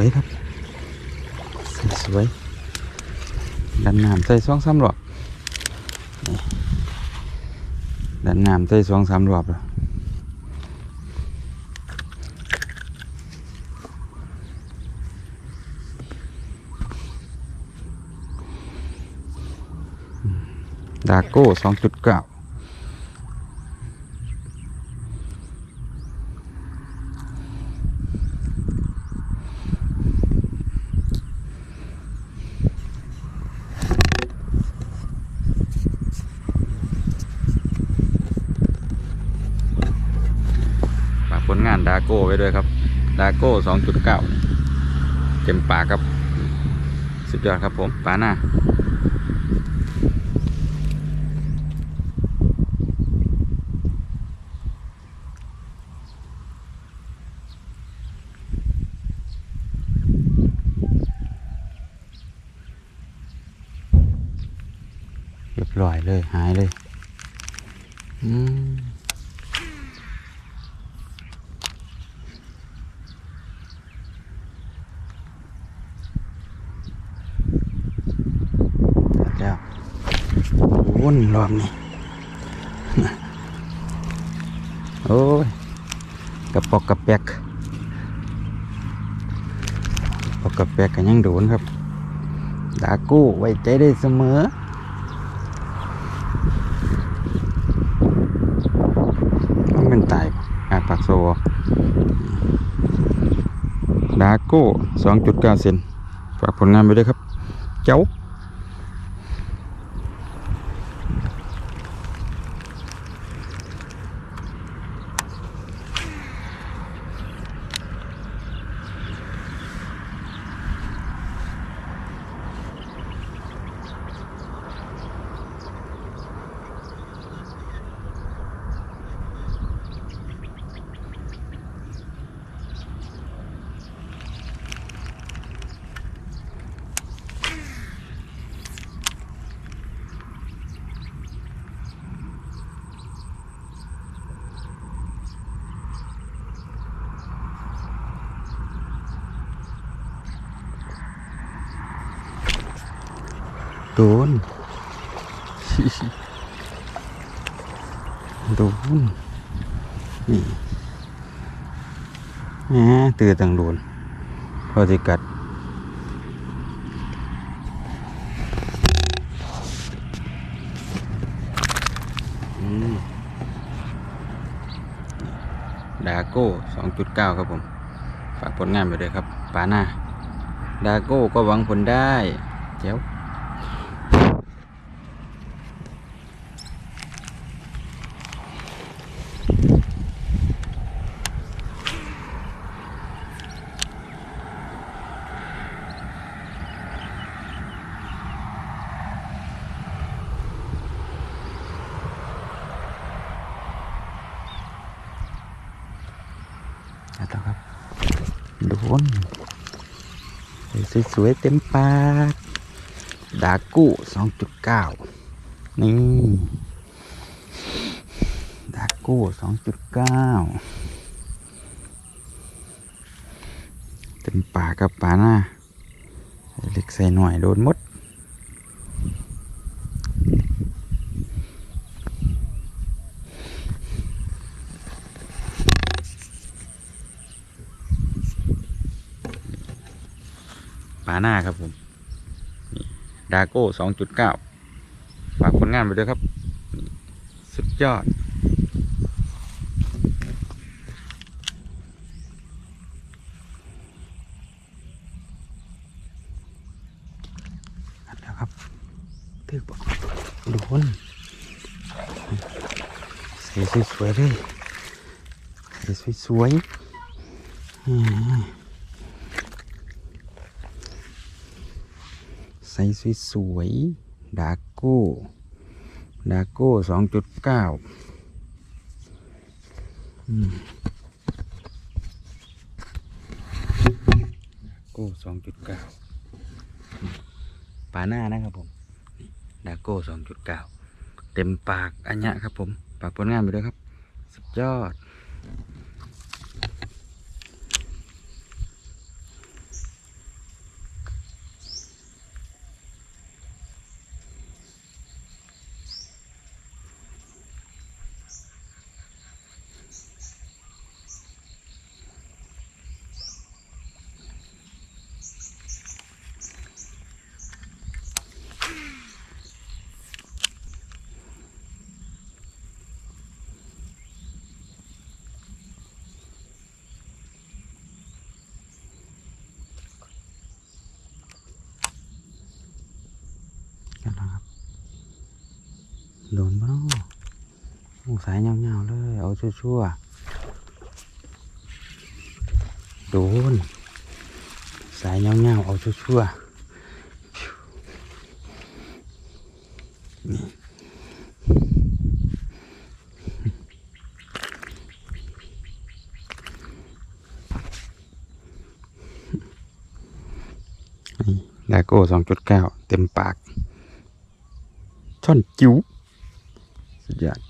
สวยครับ สวยๆดันน้ำใส่สองสามรอบดันน้ำใส่สองสามรอบแล้วดาโก้สองจุดเก้า ลงานดาโก้ไว้ด้วยครับ ดาโก้2.9เต็มปากครับ สุดยอดครับผมปาหน้าเรียบร้อยเลย หายเลย อืม แล้ว วนรอบนี้โอ้ยกระปอกกระแปกปอกกระแปกกันยังโดนครับดากู้ไว้ใจได้เสมอมันเป็นตายปะอาปากโซดาโก้2.9 เซนฝากผลงานไปด้วยครับ เจ้า โดน โดน นี่แหมตือตังโดนพอจะกัดดาโก้สองจุดเก้าครับผม ฝากผลงานไปด้วยครับ ปาหน้า ดาโก้ก็หวังผลได้ เจ้า แล้วครับโดนสวยๆเต็มปากดากูสองจุดเก้านี่ดากูสองจุดเก้าเต็มปากกับปาหน้าเล็กใส่หน่อยโดนมด หน้าครับผมดาโก้สองจุดเก้าฝากผลงานไปด้วยครับ สุดยอดแล้วครับตึกบอกโดนใส่สวยๆเลยใส่สวยๆอืม ใส่สวยๆดาโก้ดาโก้สองจุดเก้าโก้สองจุดเก้าปาหน้านะครับผมดาโก้สองจุดเก้าเต็มปากอันเนี้ยครับผมปากผลงานไปด้วยครับ สุดยอด โดนบ้างโอ้สายเงาๆเลย เอาชั่วๆ โดน สายเงาๆเอาชั่วๆ นี่นี่ดาโก้สองจุดเก้าเต็มปากช่อนจิ๋ว สุดยอด